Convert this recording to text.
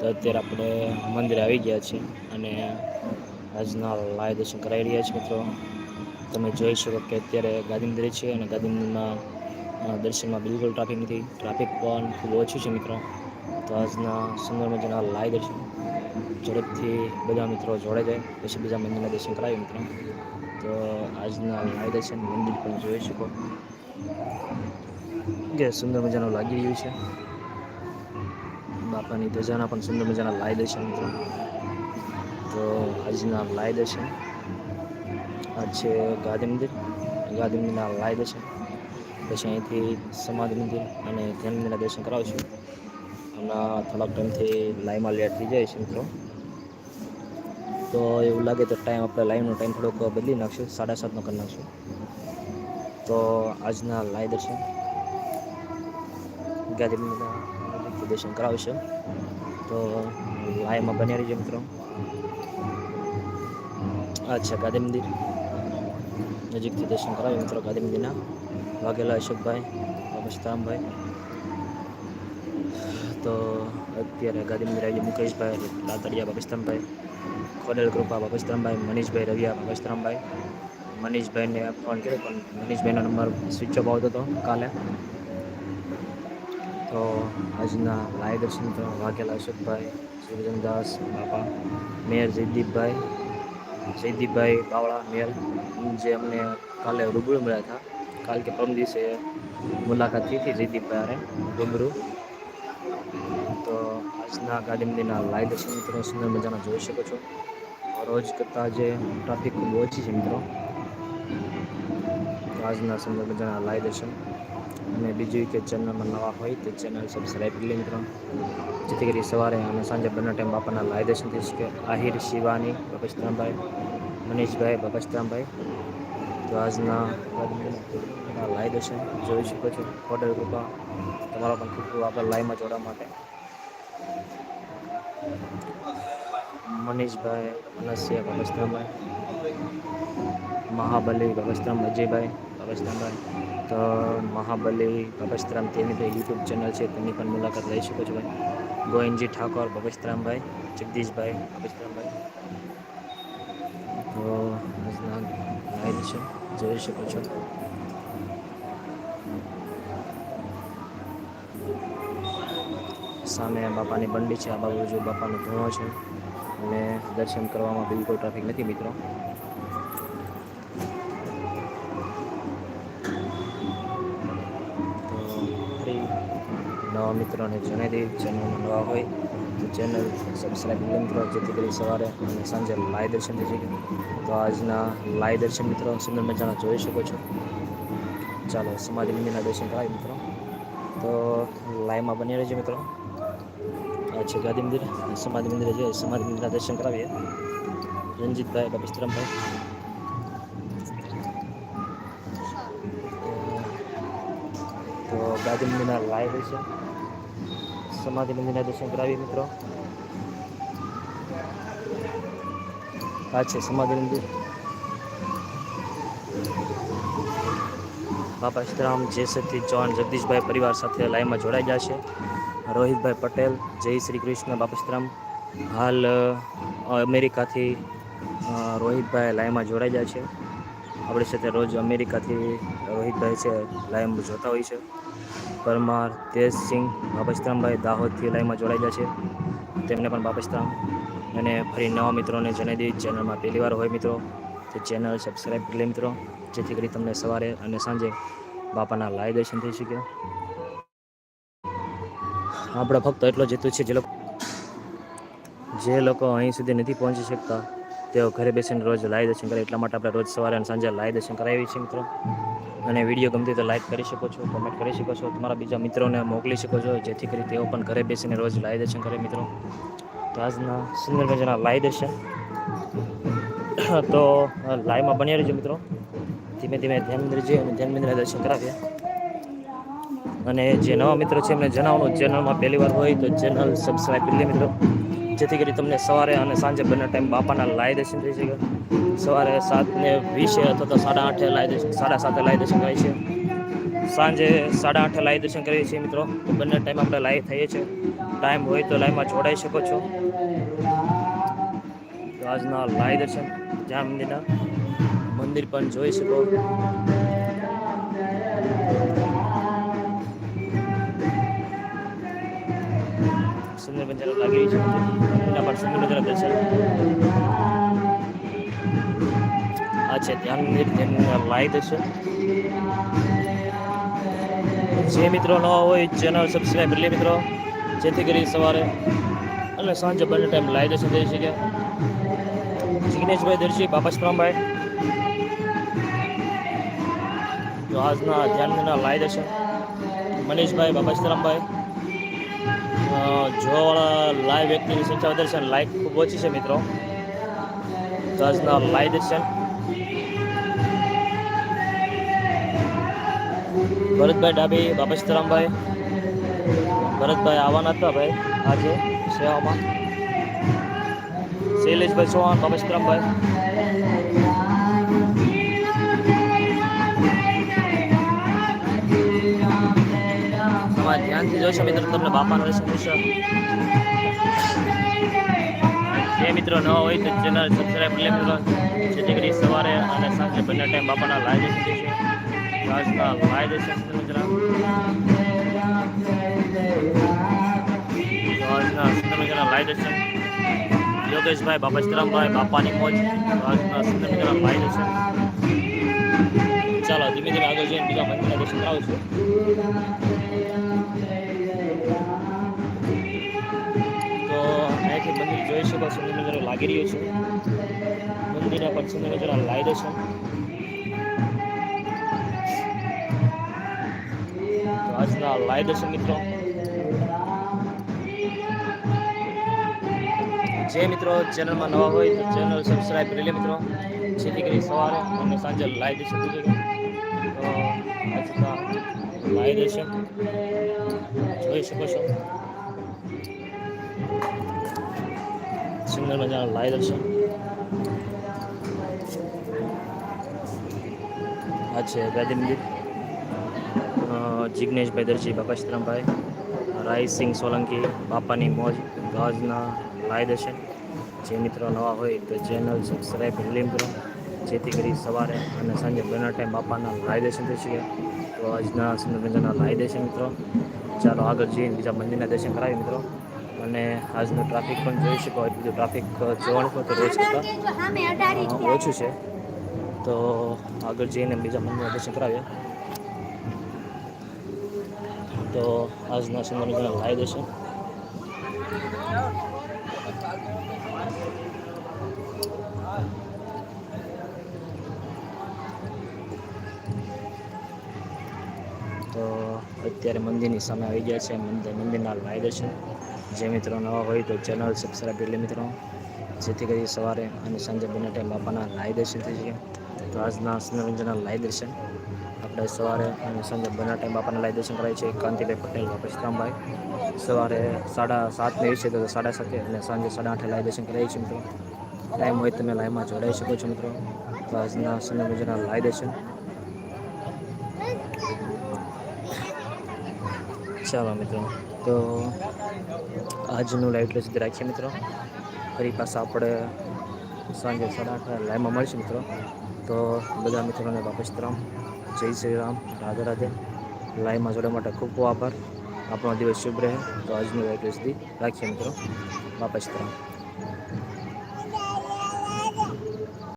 તો અત્યારે આપણે મંદિરે આવી ગયા છીએ અને આજના લાય દર્શન કરાવી રહ્યા છીએ મિત્રો. તમે જોઈ શકો કે અત્યારે ગાંધી મંદિરે છે અને ગાંધી મંદિરમાં દર્શનમાં બિલકુલ ટ્રાફિક નથી. ટ્રાફિક પણ ખૂબ ઓછું છે મિત્રો. તો આજના સુંદર મજાના લાય દર્શન ઝડપથી બધા મિત્રો જોડે જાય. પછી બીજા મંદિરના દર્શન કરાવીએ મિત્રો. તો આજના લાય દર્શન મંદિર પણ જોઈ શકો. કે સુંદર મજાનું લાગી રહ્યું છે. બાપાની ધજાના પણ સુંદર મજાના લાઈ છે મિત્રો. તો આજના લાઈ છે. આજ છે ગાંધી મંદિર. ગાંધી મંદિરના લાઈ છે. પછી અહીંથી સમાધિ મંદિર અને ધ્યાન મંદિરના દર્શન કરાવશું હમણાં થોડાક ટાઈમથી લાઈમાં લેટ થઈ જાય છે મિત્રો. તો એવું લાગે તો ટાઈમ આપણે લાઈવનો ટાઈમ થોડોક બદલી નાખશું. સાડા સાતનો કરી નાખશું. તો આજના લાઈ દર્શન. ગાંધી મંદિરના દર્શન કરાવશે. તો લાઈવમાં બની રહીજો મિત્રો. અચ્છા, ગાંધી મંદિર. નજીકથી દર્શન કરાવ્યું મિત્રો ગાંધી મંદિરના. વાઘેલા અશોકભાઈ બાબુસ્તામભાઈ તો અત્યારે ગાંધી મંદિર આવી મુકેશભાઈ લાતડિયા પાકિસ્તાનભાઈ ખોડેલ કૃપા પાકિસ્તાનભાઈ મનીષભાઈ રવિયા પાકિસ્તાનભાઈ મનીષભાઈને ફોન કર્યો, પણ મનીષભાઈનો નંબર સ્વિચ ઓફ આવતો હતો કાલે. તો આજના લાઈવ દર્શન વાઘેલા અશોકભાઈ સુરજનદાસ બાપા, મેયર જયદીપભાઈ જયદીપભાઈ બાવળા, મેયર, જે અમને કાલે રૂબરૂ મળ્યા હતા. કાલ કે પરમ દિવસે મુલાકાત થઈ હતી જયદીપભાઈ અરે રૂબરૂ. તો આજના ગાંધી મંદિરના લાઈવ મિત્રો, સુંદર મજાના જોઈ શકો છો. રોજ કરતાં જે ટ્રાફિક ખૂબ ઓછી છે મિત્રો. આજના સુંદર મજાના લાઈવ દર્શન. અને બીજું કે ચેનલમાં નવા હોય તે ચેનલ સબસ્ક્રાઈબ કરી મિત્રો. જેથી કરી સવારે અને સાંજે બંને ટાઈમ બાપાના લાઈ દર્શન થઈ શકે આહિર, શિવાની બપસ્તરામભાઈ મનીષભાઈ બપસ્તરામભાઈ તો આજના લાઈ દર્શન જોઈ શકો છો. ઓર્ડર કૃપા તમારો પણ ખૂબ ખૂબ આભાર. લાઈવમાં જોડવા માટે. મનીષભાઈ, અનસ્યા બપસ્તરામભાઈ મહાબલી બપસ્તરામ અજયભાઈ બપસ્તરામભાઈ તો મહાબલી બપસ્તરામ તેની ભાઈ યુટ્યુબ ચેનલ છે, તેની પણ મુલાકાત લઈ શકો છો ભાઈ. ગોવિંદજી ઠાકોર બપસ્તરામભાઈ જગદીશભાઈ બપસ્તરામભાઈ તો આજના લાઈવ છે, જોઈ શકો છો. સામે બાપાની બંડી છે, આ બાજુ બાપાનો ધૂણો છે. અને દર્શન કરવામાં બિલકુલ ટ્રાફિક નથી મિત્રો. નવા મિત્રોને જણાવી દઈએ, ચેનલમાં નવા હોય તો ચેનલ સબસ્ક્રાઈબ કરી મિત્રો, જેથી કરી સવારે અને સાંજે લાઈવ દર્શન થઈ શકે. તો આજના લાઈવ દર્શન મિત્રો સુંદર મજાના જોઈ શકો છો. ચાલો સમાધિ મંદિરના દર્શન કરાવી મિત્રો. તો લાઈવમાં બની રહેજો મિત્રો. છે. ગાંધી મંદિર, સમાધિ મંદિરે જઈએ સમાધિ મંદિરના દર્શન કરાવીએ. રંજીતભાઈ બપિસ્તરામભાઈ તો ગાંધી મંદિરના લાઈવ છે. સમાધિ મંદિરના દર્શન કરાવીએ મિત્રો. આ છે સમાધિ મંદિર. બાપા સીતારામ જેસતી ચૌહાણ, જગદીશભાઈ પરિવાર સાથે લાઈવમાં જોડાઈ ગયા છે. રોહિતભાઈ પટેલ, જય શ્રી કૃષ્ણ બાપા હાલ અમેરિકાથી રોહિતભાઈ લાઈવમાં જોડાઈ જાય છે. આપણી સાથે રોજ અમેરિકાથી રોહિતભાઈ છે લાઈવ જોતા હોય છે. પરમાર, તેજસિંહ બાપસ્તરામભાઈ દાહોદથી લાઈવમાં જાય છે. તેમને પણ બાપસ્તરામ અને ફરી નવા મિત્રોને જણાવી દઈએ, ચેનલમાં પહેલી વાર હોય મિત્રો, તો ચેનલ સબસ્ક્રાઈબ કરી લે મિત્રો. જેથી કરી તમને સવારે અને સાંજે બાપાના લાઈવ દર્શન થઈ શકે. આપણે ફક્ત એટલો જ છે જે લોકો જે લોકો અહીં સુધી નથી પહોંચી શકતા તેઓ ઘરે બેસીને રોજ લાઈવ દર્શન કરે એટલા માટે આપણે રોજ સવારે અને સાંજે લાઈવ દર્શન કરાવીએ છીએ મિત્રો અને વીડિયો ગમતી તો લાઈક કરી શકો છો કમેન્ટ કરી શકો છો તમારા બીજા મિત્રોને મોકલી શકો છો જેથી કરી તેઓ પણ ઘરે બેસીને રોજ લાઈવ દર્શન કરે મિત્રો તો આજના સુંદર મજાના લાઈવ દર્શન તો લાઈવમાં બન્યા રહેજો મિત્રો ધીમે ધીમે ધ્યાન અને ધ્યાન દર્શન કરાવીએ અને જે નવા મિત્રો છે, એમને જણાવવાનું ચેનલમાં પહેલી વાર હોય તો ચેનલ સબસ્ક્રાઈબ કરી લે મિત્રો. જેથી કરી તમને સવારે અને સાંજે બંને ટાઈમ બાપાના લાઈ દર્શન થઈ શકે. સવારે સાતને વીસે અથવા તો સાડા આઠે લાઈ દર્શન, સાડા સાતે લાઈ દર્શન થાય છે સાંજે સાડા આઠે લાઈ દર્શન કરીએ છીએ મિત્રો. બંને ટાઈમ આપણે લાઈવ થઈએ છીએ. ટાઈમ હોય તો લાઈવમાં જોડાઈ શકો છો. આજના લાઈ દર્શન. જ્યાં મંદિરના મંદિર પણ જોઈ શકો. સુંદર બંજારો લાગી રહી છે એના પર સુંદર બંજારા દર્શન. આ ધ્યાન ધ્યાન લાઈવ દેશો જે મિત્રો નવા હોય, ચેનલ સબસ્ક્રાઈબ કરી લે મિત્રો. જેથી કરી સવારે અને સાંજે બંને ટાઈમ લાઈવ દર્શન થઈ શકે. જિગ્નેશભાઈ દર્શી બાપાશ્રામભાઈ તો આજના ધ્યાનના લાઈવ દર્શન. મનીષભાઈ બાપસ્તરામભાઈ જોવાવાળા લાઈવ વ્યક્તિની સંખ્યા વધારે છે અને લાઈક ખૂબ ઓછી છે મિત્રો. આજના લાઈવ દર્શન ભરતભાઈ ડાબી બાપસ્તરામભાઈ ભરતભાઈ આવવાના હતા ભાઈ આજે સેવામાં. શૈલેષભાઈ ચૌહાણ બાપસ્તરામભાઈ તમારે ધ્યાનથી જોશો મિત્રો, તમને બાપાનો દર્શન થશે જે મિત્રો ન હોય તો ચેનલ સબસ્ક્રાઈબ કરી લે મિત્રો. જેથી કરી સવારે અને સાંજે બંને ટાઈમ બાપાના લાઈવ દર્શન થશે આજના લાઈવ છે મિત્રો. આજના સુંદર મજાના લાઈવ દર્શન યોગેશભાઈ બાપસ્તરામભાઈ બાપાની મોજ. આજના સુંદર મજાના લાઈવ દર્શન ચાલો, ધીમે ધીમે આગળ જઈને બીજા મંદિરના દર્શન કરાવું છું. જોઈ સુંદર લાગી રહ્યો છે. મંદિરના પર સુંદર નજારા લાવી છે. આજના લાઈવ દર્શન મિત્રો. જે મિત્રો ચેનલમાં નવા હોય તો ચેનલ સબસ્ક્રાઈબ કરી લે મિત્રો. જેથી કરી સવારે અને સાંજે લાઈવ દર્શન થઈ જાય આજના લાઈવ દર્શન જોઈ શકો છો. સુંદર મજાના લાઈવ દર્શન આ છે ગાંધી મંદિર. જિજ્ઞેશભાઈ દરજી બાપાશ્રામભાઈ રાયસિંહ સોલંકી, બાપાની મોજ, ગાજના લાઈવ દર્શન. જે મિત્રો નવા હોય તો ચેનલ સબસ્ક્રાઈબ લીમ કરો જેથી કરી સવારે અને સાંજે બંને ટાઈમ બાપાના લાઈવ દર્શન થઈ તો આજના સુંદર મજાના લાઈવ દર્શન મિત્રો. ચાલો આગળ જઈને બીજા મંદિરના દર્શન કરાવીએ મિત્રો. અને આજનું ટ્રાફિક પણ જોઈ શકો એટલું બધું ટ્રાફિક જોવાનું પણ તો રોજ કરતાં ઓછું છે. તો આગળ જઈને બીજા મંદિર દર્શન કરાવીએ. તો આજના સુંદર મજાના લાઈવ દર્શન. અત્યારે મંદિરની સામે આવી ગયા છે. મંદિર, મંદિરના લાઈવ દર્શન. જે મિત્રો નવા હોય તો ચેનલ સબસ્ક્રાઈબ કરી લે મિત્રો. જેથી કરી સવારે અને સાંજે બંને ટાઈમ બાપાના લાઈવ દર્શન થઈ જાય તો આજના સુંદરમંજના લાઈવ દર્શન. આપણે સવારે અને સાંજે બંને ટાઈમ બાપાના લાઈવ દર્શન કરાય છે. કાંતિભાઈ પટેલ, બાપા સવારે સાડા સાતને છે તો સાડા સાતે અને સાંજે સાડા આઠે લાઈવ દર્શન કરાય છે મિત્રો. ટાઈમ હોય તમે લાઈવમાં જોડાઈ શકો છો મિત્રો. તો આજના સુંદરમંજના લાઈવ દર્શન. ચાલો મિત્રો. તો આજનું લાઈવ એટલે સુધી રાખીએ મિત્રો. ફરી પાછા આપણે સાંજે સાડા આઠ લાઈવમાં મળીશું મિત્રો. તો બધા મિત્રોને વાપસ રામ. જય શ્રી રામ. રાધે રાધે. લાઈવમાં જોડવા માટે ખૂબ ખૂબ આભાર. આપણો દિવસ શુભ રહે. તો આજનું લાઈવ એટલે સુધી રાખીએ મિત્રો. વાપસ રામ.